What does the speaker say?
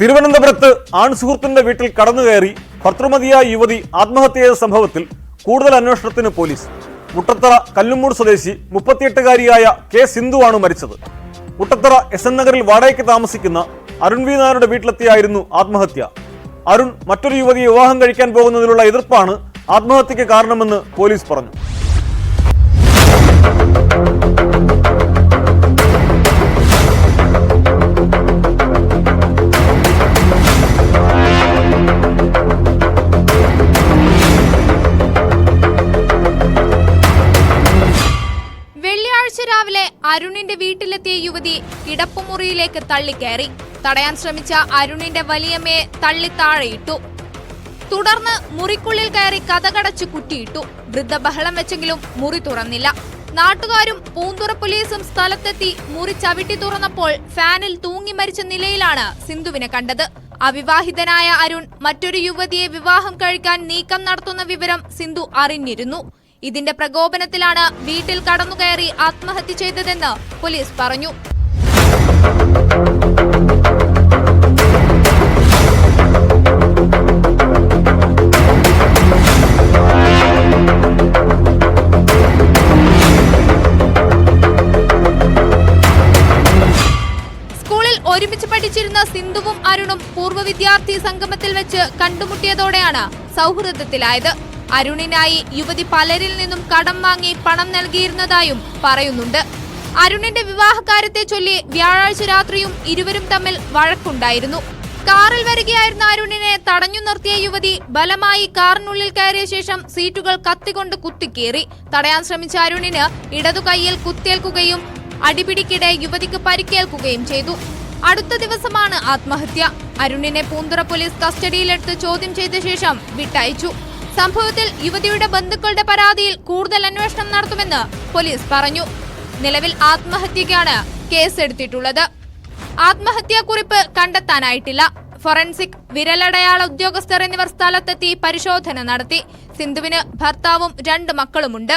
തിരുവനന്തപുരത്ത് ആൺസുഹൃത്തിന്റെ വീട്ടിൽ കടന്നുകയറി ഭർത്തൃമതിയായ യുവതി ആത്മഹത്യ ചെയ്ത സംഭവത്തിൽ കൂടുതൽ അന്വേഷണത്തിന് പോലീസ്. മുട്ടത്തറ കല്ലുമൂട് സ്വദേശി മുപ്പത്തിയെട്ടുകാരിയായ കെ സിന്ധുവാണ് മരിച്ചത്. മുട്ടത്തറ എസ് എൻ നഗറിൽ വാടകയ്ക്ക് താമസിക്കുന്ന അരുൺ വി നായരുടെ വീട്ടിലെത്തിയായിരുന്നു ആത്മഹത്യ. അരുൺ മറ്റൊരു യുവതിയെ വിവാഹം കഴിക്കാൻ പോകുന്നതിലുള്ള എതിർപ്പാണ് ആത്മഹത്യക്ക് കാരണമെന്ന് പോലീസ് പറഞ്ഞു. അരുണിന്റെ വീട്ടിലെത്തിയ യുവതി കിടപ്പുമുറിയിലേക്ക് തള്ളിക്കയറി. തടയാൻ ശ്രമിച്ച അരുണിന്റെ വലിയമ്മയെ തള്ളി താഴെയിട്ടു. തുടർന്ന് മുറിക്കുള്ളിൽ കയറി കഥകടച്ച് കുറ്റിയിട്ടു വൃദ്ധ ബഹളം വെച്ചെങ്കിലും മുറി തുറന്നില്ല. നാട്ടുകാരും പൂന്തുറ പോലീസും സ്ഥലത്തെത്തി മുറി ചവിട്ടി തുറന്നപ്പോൾ ഫാനിൽ തൂങ്ങി മരിച്ച നിലയിലാണ് സിന്ധുവിനെ കണ്ടത്. അവിവാഹിതനായ അരുൺ മറ്റൊരു യുവതിയെ വിവാഹം കഴിക്കാൻ നീക്കം നടത്തുന്ന വിവരം സിന്ധു അറിഞ്ഞിരുന്നു. ഇതിന്റെ പ്രകോപനത്തിലാണ് വീട്ടിൽ കടന്നുകയറി ആത്മഹത്യ ചെയ്തതെന്ന് പോലീസ് പറഞ്ഞു. ഒരുമിച്ച് പഠിച്ചിരുന്ന സിന്ധുവും അരുണും പൂർവ വിദ്യാർത്ഥി സംഗമത്തിൽ വെച്ച് കണ്ടുമുട്ടിയതോടെയാണ് സൗഹൃദത്തിലായത്. അരുണിനായി യുവതി പലരിൽ നിന്നും കടം വാങ്ങി പണം നൽകിയിരുന്നതായും പറയുന്നുണ്ട്. അരുണിന്റെ വിവാഹകാര്യത്തെ ചൊല്ലി വ്യാഴാഴ്ച രാത്രിയും ഇരുവരും തമ്മിൽ വഴക്കുണ്ടായിരുന്നു. കാറിൽ വരികയായിരുന്ന അരുണിനെ തടഞ്ഞു നിർത്തിയ യുവതി ബലമായി കാറിനുള്ളിൽ കയറിയ ശേഷം സീറ്റുകൾ കത്തിക്കൊണ്ട് കുത്തിക്കേറി. തടയാൻ ശ്രമിച്ച അരുണിന് ഇടതു കൈയിൽ കുത്തേൽക്കുകയും അടിപിടിക്കിടെ യുവതിക്ക് പരിക്കേൽക്കുകയും ചെയ്തു. അടുത്ത ദിവസമാണ് ആത്മഹത്യ. അരുണിനെ പൂന്തുറ പോലീസ് കസ്റ്റഡിയിലെടുത്ത് ചോദ്യം ചെയ്ത ശേഷം വിട്ടയച്ചു. സംഭവത്തിൽ യുവതിയുടെ ബന്ധുക്കളുടെ പരാതിയിൽ കൂടുതൽ അന്വേഷണം നടത്തുമെന്ന് പോലീസ് പറഞ്ഞു. നിലവിൽ ആത്മഹത്യക്കാണ് കേസെടുത്തിട്ടുള്ളത്. ആത്മഹത്യാക്കുറിപ്പ് കണ്ടെത്താനായിട്ടില്ല. ഫോറൻസിക് വിരലടയാള ഉദ്യോഗസ്ഥർ എന്നിവർ സ്ഥലത്തെത്തി പരിശോധന നടത്തി. സിന്ധുവിന് ഭർത്താവും രണ്ട് മക്കളുമുണ്ട്.